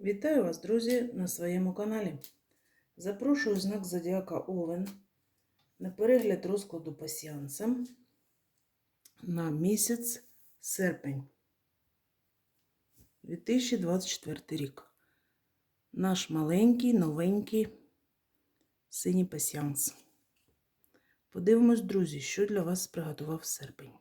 Вітаю вас, друзі, на своєму каналі. Запрошую знак Зодіака Овен на перегляд розкладу пасіанса на місяць серпень 2024 рік. Наш маленький, новенький синій пасіанс. Подивимось, друзі, що для вас приготував серпень.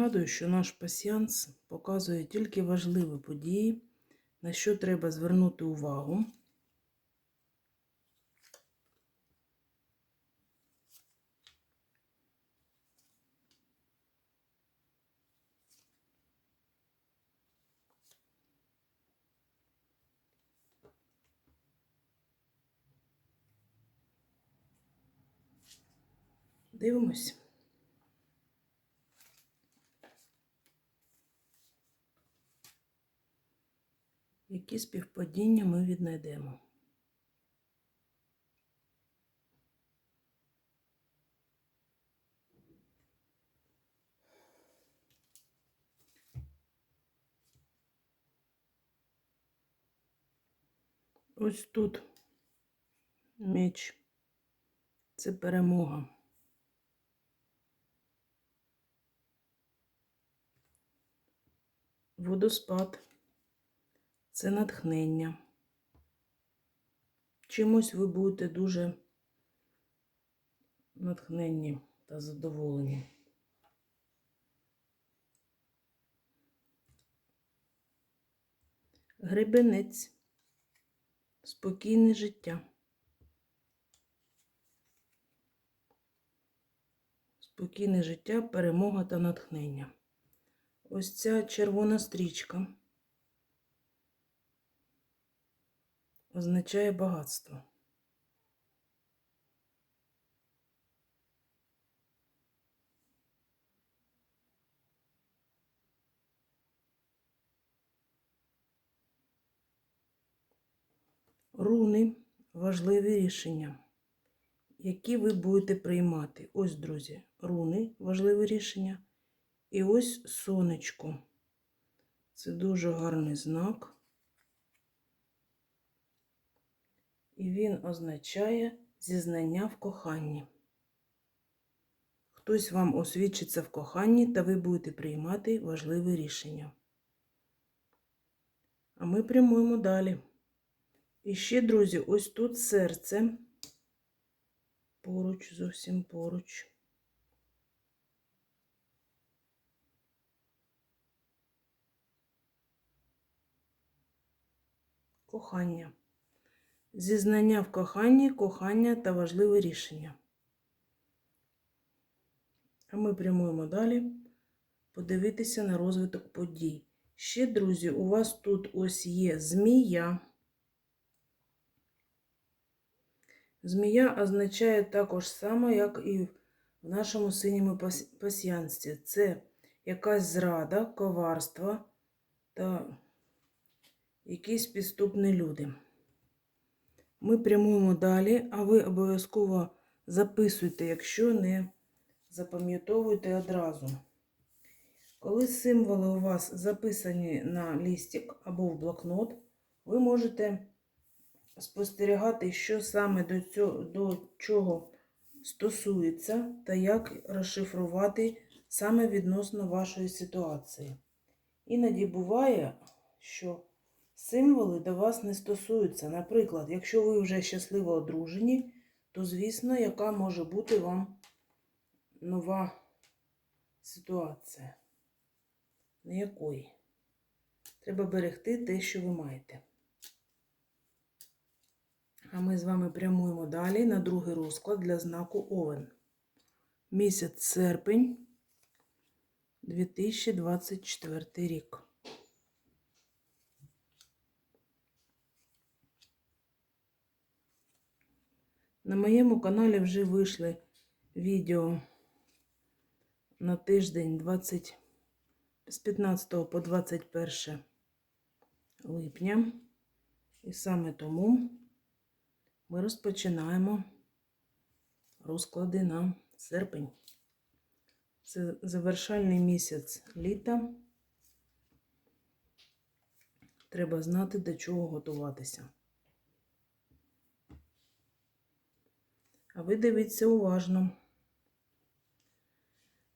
Нагадую, що наш пасіанс показує тільки важливі події, на що треба звернути увагу. Дивимось. Які співпадіння ми віднайдемо? Ось тут меч. Це перемога. Водоспад це натхнення. Чимось ви будете дуже натхненні та задоволені. Гребенець. Спокійне життя. Спокійне життя, перемога та натхнення. Ось ця червона стрічка. Означає багатство. Руни важливі рішення, які ви будете приймати. Ось, друзі, руни важливі рішення. І ось сонечко. Це дуже гарний знак. І він означає зізнання в коханні. Хтось вам освідчиться в коханні, та ви будете приймати важливе рішення. А ми прямуємо далі. І ще, друзі, ось тут серце. Поруч, зовсім поруч. Кохання. Зізнання в коханні, кохання та важливе рішення. А ми прямуємо далі подивитися на розвиток подій. Ще, друзі, у вас тут ось є змія. Змія означає також саме, як і в нашому синьому пасіянстві. Це якась зрада, коварство та якісь підступні люди. Ми прямуємо далі, а ви обов'язково записуйте, якщо не запам'ятовуйте одразу. Коли символи у вас записані на лістик або в блокнот, ви можете спостерігати, що саме до, цього, до чого стосується, та як розшифрувати саме відносно вашої ситуації. Іноді буває, що Символи до вас не стосуються. Наприклад, якщо ви вже щасливо одружені, то, звісно, яка може бути вам нова ситуація? Ніякої. Треба берегти те, що ви маєте. А ми з вами прямуємо далі на другий розклад для знаку Овен. Місяць серпень 2024 рік. На моєму каналі вже вийшли відео на тиждень 20, з 15 по 21 липня. І саме тому ми розпочинаємо розклади на серпень. Це завершальний місяць літа. Треба знати, до чого готуватися. Ви дивіться уважно.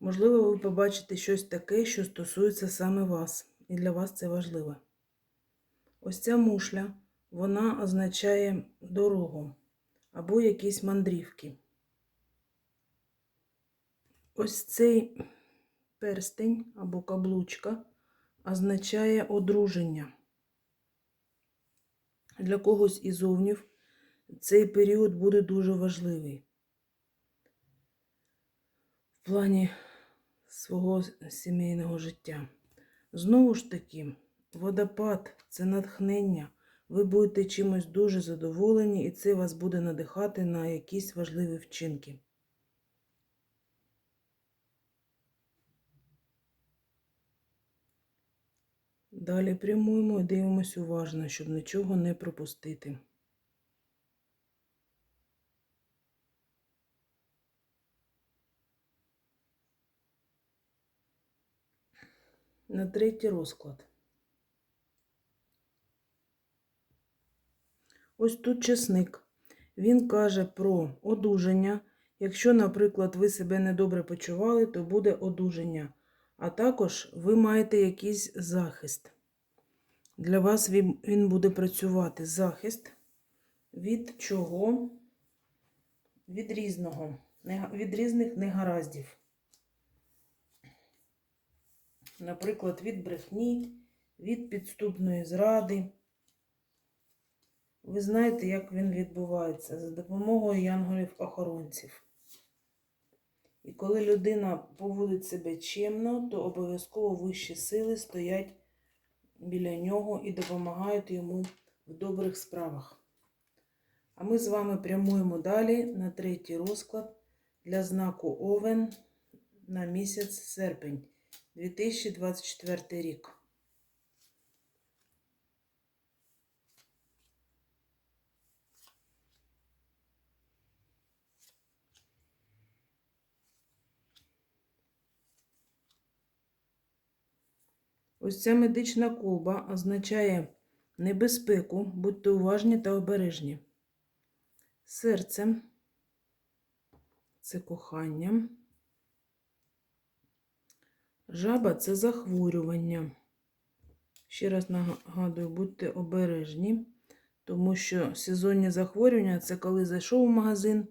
Можливо, ви побачите щось таке, що стосується саме вас, і для вас це важливо. Ось ця мушля, вона означає дорогу або якісь мандрівки. Ось цей перстень або каблучка означає одруження. Для когось із зовнів цей період буде дуже важливий в плані свого сімейного життя. Знову ж таки, водопад це натхнення. Ви будете чимось дуже задоволені, і це вас буде надихати на якісь важливі вчинки. Далі прямуємо і дивимося уважно, щоб нічого не пропустити. На третій розклад. Ось тут чесник. Він каже про одужання. Якщо, наприклад, ви себе недобре почували, то буде одужання. А також ви маєте якийсь захист. Для вас він, буде працювати захист від чого? Від різного, від різних негараздів. Наприклад, від брехні, від підступної зради. Ви знаєте, як він відбувається за допомогою янголів-охоронців. І коли людина поводить себе чемно, то обов'язково вищі сили стоять біля нього і допомагають йому в добрих справах. А ми з вами прямуємо далі на третій розклад для знаку Овен на місяць серпень 2024 рік. Ось ця медична колба означає небезпеку, будьте уважні та обережні. Серце це кохання. Жаба це захворювання. Ще раз нагадую, будьте обережні, тому що сезонні захворювання це коли зайшов в магазин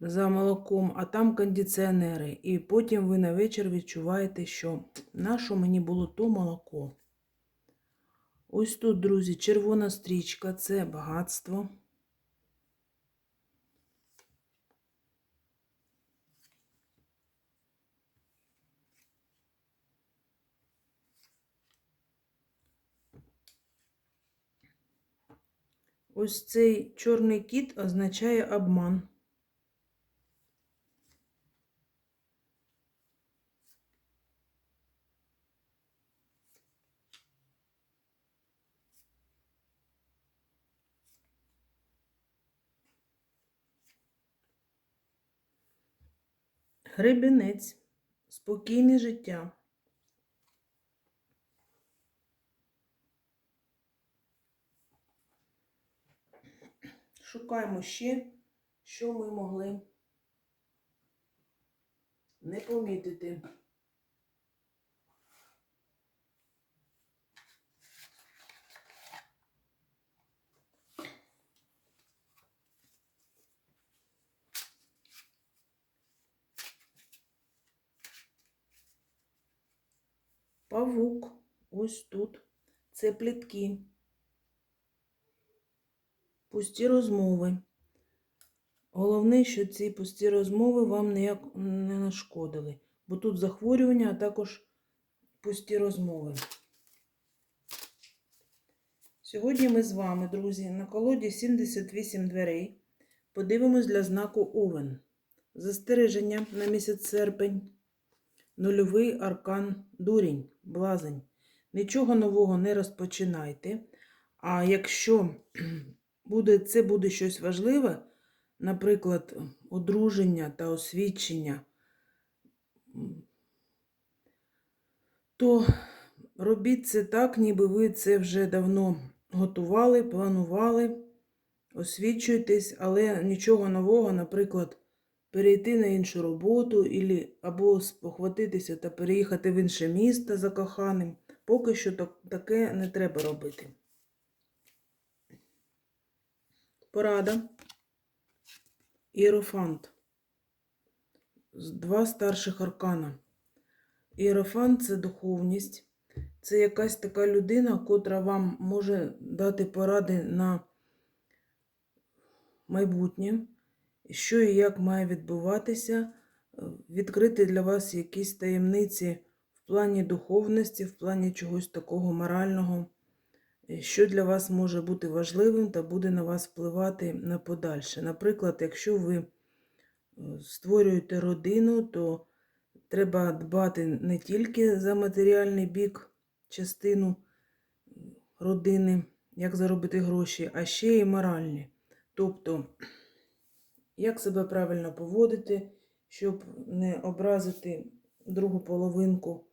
за молоком, а там кондиціонери. І потім ви на вечір відчуваєте, що нащо мені було то молоко. Ось тут, друзі, червона стрічка це багатство. Ось цей чорний кіт означає обман. Гребінець. Спокійне життя. Шукаємо ще, що ми могли не помітити. Павук ось тут. Це плітки. Пусті розмови. Головне, що ці пусті розмови вам ніяк не нашкодили, бо тут захворювання, а також пусті розмови. Сьогодні ми з вами, друзі, на колоді 78 дверей подивимось для знаку Овен. Застереження на місяць серпень. Нульовий аркан дурінь, блазень. Нічого нового не розпочинайте. А якщо буде, це буде щось важливе, наприклад, одруження та освідчення, то робіть це так, ніби ви це вже давно готували, планували, освічуєтесь, але нічого нового, наприклад, перейти на іншу роботу або спохватитися та переїхати в інше місто за коханим. Поки що так- таке не треба робити. Порада. Іерофант. Два старших аркана. Іерофант це духовність. Це якась така людина, котра вам може дати поради на майбутнє, що і як має відбуватися, відкрити для вас якісь таємниці в плані духовності, в плані чогось такого морального, що для вас може бути важливим та буде на вас впливати на подальше. Наприклад, якщо ви е, створюєте родину, то треба дбати не тільки за матеріальний бік, частину родини, як заробити гроші, а ще й моральні. Тобто, як себе правильно поводити, щоб не образити другу половинку,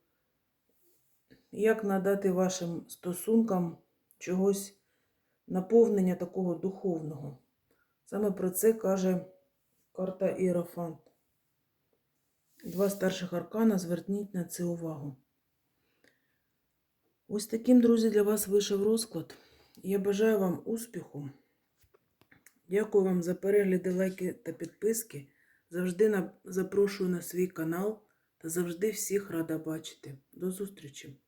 як надати вашим стосункам чогось наповнення такого духовного. Саме про це каже карта Іерофант. Два старших аркана, зверніть на це увагу. Ось таким, друзі, для вас вийшов розклад. Я бажаю вам успіху. Дякую вам за перегляди, лайки та підписки. Завжди запрошую на свій канал та завжди всіх рада бачити. До зустрічі!